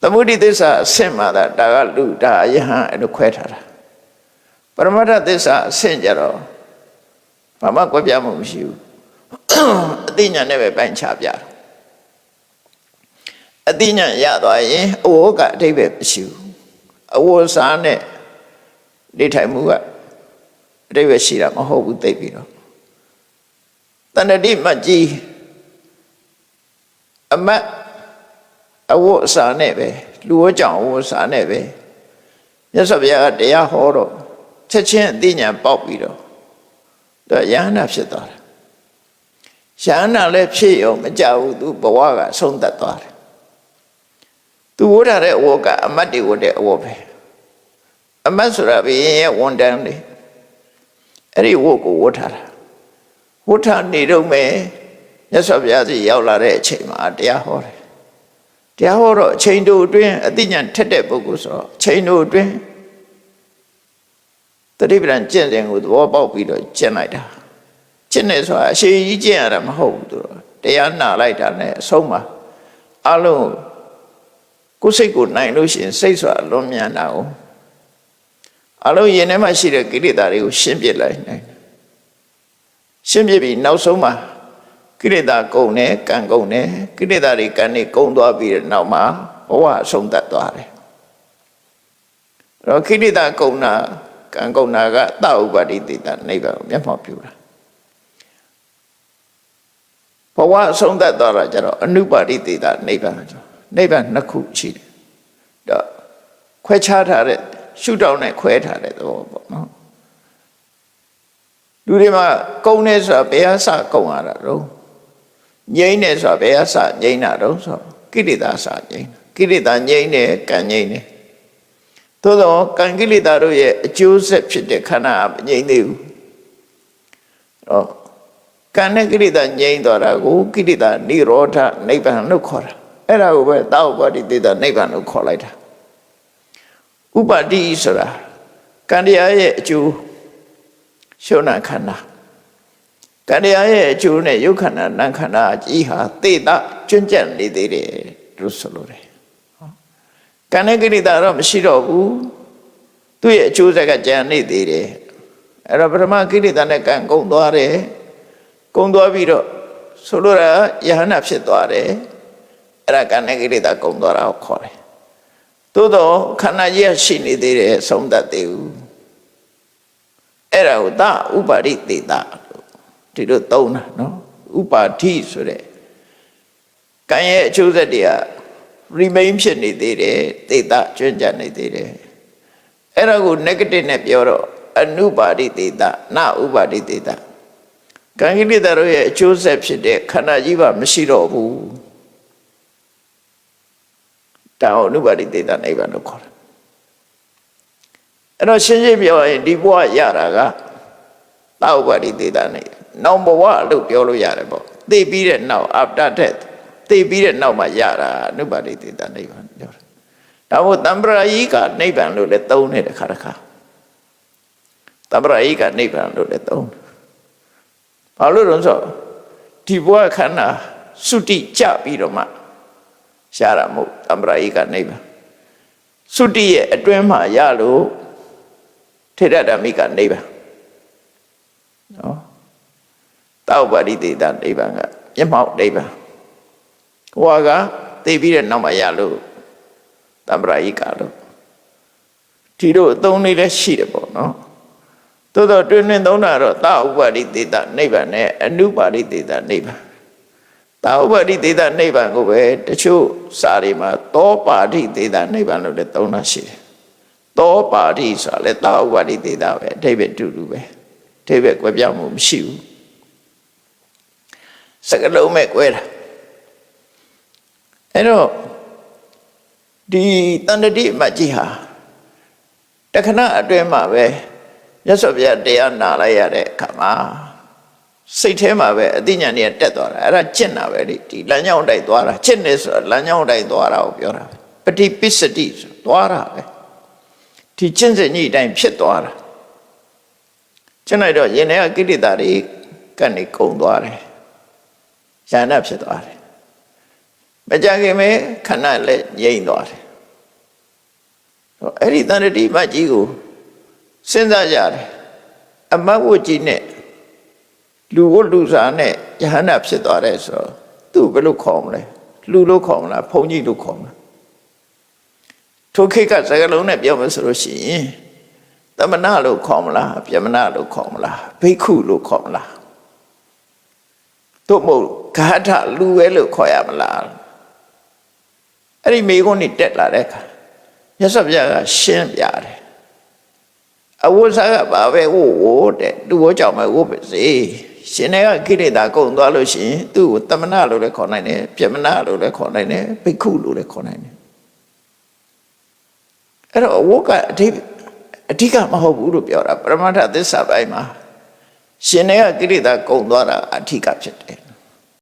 သမုဒိသစ္စာအဆင့်မှာဒါဒါကလူဒါအယဟန်အဲ့လိုခွဲထားတာပရမတ္ထသစ္စာအဆင့်ကြတော့ဘာမှကွဲပြားမှုမရှိဘူးအသိဉာဏ်နဲ့ပဲပိုင်းခြားပြတာအသိဉာဏ်ရသွားရင်အဝတ်ကအတိတ်ပဲမရှိဘူးအဝတ်စားနဲ့နေထိုင်မှုကအတိတ်ပဲရှိတာမဟုတ်ဘူးသိပြီးတော့တဏှတိမကြီးအမတ် အဝတ်အစားနဲ့ပဲလူဝတ်ကြောင့်အဝတ်အစားနဲ့ပဲမြတ်စွာဘုရားကတရားဟောတော့ချက်ချင်းအသိဉာဏ်ပေါက်ပြီးတော့သူကယန္နာဖြစ်သွားတယ်ယန္နာလည်းဖြစ်ရောမကြဘူးသူဘဝကဆုံးသက်သွားတယ်သူဝတ်ထားတဲ့အဝတ်ကအမတ်တွေဝတ်တဲ့အဝတ်ပဲအမတ်ဆိုတာဘုရင်ရဲ့ဝန်တန်းလေအဲ့ဒီဝတ်ကိုဝတ်ထားတာဝတ်ထားနေတော့မယ်မြတ်စွာဘုရားစီရောက်လာတဲ့အချိန်မှာတရားဟောတယ် တရားဟောတော့အချိန်တို့အတွင်းအသိဉာဏ်ထက်တဲ့ပုဂ္ဂိုလ်ဆိုတော့အချိန်တို့အတွင်းတတိပဒံကျင့်စဉ်ကိုသဘောပေါက်ပြီးတော့ကျင့်လိုက်တာကျင့်နေဆိုတာအရှိကြီးကျင့်ရတာမဟုတ်ဘူးသူတော့တရားနာလိုက်တာနဲ့အဆုံးမှာအလုံးကိုယ်စိတ်ကိုနိုင်လို့ရှိရင်စိတ်ဆိုတာအလွန်မြန်တာ哦အလုံးရင်ထဲမှာရှိတဲ့ကိလေသာတွေကိုရှင်းပြလိုက်နိုင်တယ်ရှင်းပြပြီးနောက်ဆုံးမှာ ကိလေသာကုန်တယ်ကံကုန်တယ်ကိလေသာတွေကံနေကုန်သွားပြီးတဲ့နောက်မှာဘဝအဆုံးသတ်သွားတယ်အဲ့တော့ကိလေသာကုန်တာကံကုန်တာကသဥပါတိတေတာနိဗ္ဗာန်ကိုမျက်မှောက်ပြုတာဘဝအဆုံးသတ်သွားတာကျတော့အနုပါတိတေတာနိဗ္ဗာန်ဆိုနိဗ္ဗာန်နှစ်ခုရှိတယ်တော့ခွဲခြားထားတဲ့ရှုထောင့်နဲ့ခွဲထားတဲ့သဘောပေါ့နော်လူတွေမှာကုံနေဆိုတာဘယ်ဟာစကုံရတာတော့ ငြိမ့်နေဆိုတာဘယ်ဟာစငြိမ့်တာတော့ဆိုကိလေသာစငြိမ့်တာကိလေသာငြိမ့်နေကံငြိမ့်နေသို့တော့ကံကိလေသာတို့ရဲ့အကျိုးဆက်ဖြစ်တဲ့ခန္ဓာမငြိမ့်သေးဘူးတော့ကံနဲ့ကိလေသာငြိမ့်သွားတာကိုကိလေသာនិရောဓနိဗ္ဗာန်လို့ခေါ်တာအဲ့ဒါကိုပဲတောက်ပါတိတေတာနိဗ္ဗာန်လို့ခေါ်လိုက်တာဥပါတိဆိုတာကံတရားရဲ့အကျိုးရှုံနာခန္ဓာကံ တရားရဲ့အကျိုးနဲ့ယုတ်ခန္ဓာနာခန္ဓာအကြီးဟာသေတာကျွန့်ကြံ့နေသေးတယ်လို့ဆိုလိုတယ်ကံနဲ့ကိလေသာတော့မရှိတော့ဘူးသူ့ရဲ့အကျိုးဆက်ကကြံနေသေးတယ်အဲ့တော့ပထမကိလေသာနဲ့ကံကုန်သွားတယ်ကုန်သွားပြီးတော့ဆိုလိုတာယဟနာဖြစ်သွားတယ်အဲ့ဒါကံနဲ့ကိလေသာကုန်သွားတာကိုခေါ်တယ်သို့တော့ခန္ဓာကြီးကရှိနေသေးတယ်ဆုံးတတ်သေးဘူးအဲ့ဒါကိုသဥပါရိသေတာလို့ ဒီလိုသုံးတာနော်ဥပါတိဆိုတဲ့ကံရဲ့အကျိုးဆက်တွေက remain ဖြစ်နေသေးတယ်သေတာကျွန့်ကြနေသေးတယ်အဲ့ဒါကို negative နဲ့ပြောတော့အနုပါရိသေတာနဥပါရိသေတာကံကိလေသာတို့ရဲ့အကျိုးဆက်ဖြစ်တဲ့ခန္ဓာကြီးပါမရှိတော့ဘူးတောင်အနုပါတိတေတာနိဗ္ဗာန်လို့ခေါ်တယ်အဲ့တော့ရှင်းရှင်းပြောရင်ဒီဘဝရတာက တောက်ပါတိတေတာနိဗ္ဗာန်နောက်ဘဝလို့ပြောလို့ရတယ်ပေါ့သိပြီးတဲ့နောက် after death သိပြီးတဲ့နောက်မှာရတာအနုပါတိတေတာနိဗ္ဗာန်ပြောတယ်ဒါမို့တံပရာယိကနိဗ္ဗာန်လို့လည်းသုံးနေတယ်ခါတစ်ခါတံပရာယိကနိဗ္ဗာန်လို့လည်းသုံးတယ်ဘာလို့လဲဆိုတော့ဒီဘဝခန္ဓာစုတိကြပြီးတော့မှရှားတာမဟုတ်တမ္ပရာဧကနိဗ္ဗာန်သုတိရဲ့အတွင်းမှာရလို့ထေရဓမ္မိကနိဗ္ဗာန် နော်တောက်ပါရိသေတာနိဗ္ဗာန်ကမျက်မှောက်နိဗ္ဗာန်ဟောကသိပြီးတဲ့နောက်မှာရလို့တမ္ပရာဧကလို့ဒီလိုအသုံးလေးလည်းရှိတယ်ပေါ့နော်သို့တော့တွင်တွင်သုံးတာတော့သာဥပါရိသေတာနိဗ္ဗာန်နဲ့အနုပါရိသေတာနိဗ္ဗာန်သာဥပါတိသေတာနိဗ္ဗာန်ကိုပဲတချို့စာတွေမှာသောပါတိသေတာနိဗ္ဗာန်လို့လည်းသုံးတာရှိတယ်။သောပါတိဆိုတာလည်းသာဥပါတိသေတာပဲအဓိပ္ပာယ်တူတူပဲ အဓိပ္ပာယ်ကွဲပြားမှုမရှိဘူး။စကလုံးမဲ့ကွဲတာအဲ့တော့ဒီတန်တတိအမတ်ကြီးဟာတခဏအတွင်းမှာပဲမြတ်စွာဘုရားတရားနာလိုက်ရတဲ့အခါမှာစိတ်ထဲမှာပဲအသိဉာဏ်ကြီးတက်သွားတာအဲ့ဒါကျင့်တာပဲလေဒီလမ်းကြောင်းတိုက်သွားတာကျင့်နေဆိုလမ်းကြောင်းတိုက်သွားတာကိုပြောတာပฏิပစ္စတိဆိုသွားတာပဲဒီကျင့်စဉ်ကြီးအတိုင်းဖြစ်သွားတာ ကျင့်လိုက်တော့ယင်ထဲကကိလေသာတွေကနေကုန်သွားတယ်ဉာဏ်ဖြစ်သွားတယ်မကြခင်ပဲခဏလည်းငြိမ့်သွားတယ်အဲ့ဒီတန်တတိမကြီးကိုစဉ်းစားကြတယ်အမတ်ဝတ်ကြီးနဲ့လူဝတ်လူစားနဲ့ယဟန္တာဖြစ်သွားတယ်ဆိုတော့သူ့ဘယ်လိုခေါ်မလဲလူလို့ခေါ်မလားဘုန်းကြီးလို့ခေါ်မလားထိုခေတ်ကစကားလုံးနဲ့ပြောမယ်ဆိုလို့ရှိရင် တမနာလို့ခေါ်မလားပြမနာလို့ခေါ်မလားဘိက္ခုလို့ခေါ်မလားတို့မဟုတ်ဂါထလူပဲလို့ခေါ်ရမလားအဲ့ဒီမိကုန်းနေတက်လာတဲ့အခါမြတ်စွာဘုရားကရှင်းပြတယ်အဝိဇ္ဇာကဘာပဲဝို့ဝို့တဲ့သူ့ဘောကြောင့်ပဲဝို့ပါစေရှင်တွေကကိလေသာကုန်သွားလို့ရှိရင်သူ့ကိုတမနာလို့လည်းခေါ်နိုင်တယ်ပြမနာလို့လည်းခေါ်နိုင်တယ်ဘိက္ခုလို့လည်းခေါ်နိုင်တယ်အဲ့တော့ဝို့ကအဓိပ္ပာယ် အဓိကမဟုတ်ဘူးလို့ပြောတာပရမတ္ထသစ္စာပိုင်းမှာရှင်တွေကကိလေသာကုန်သွားတာအဓိကဖြစ်တယ်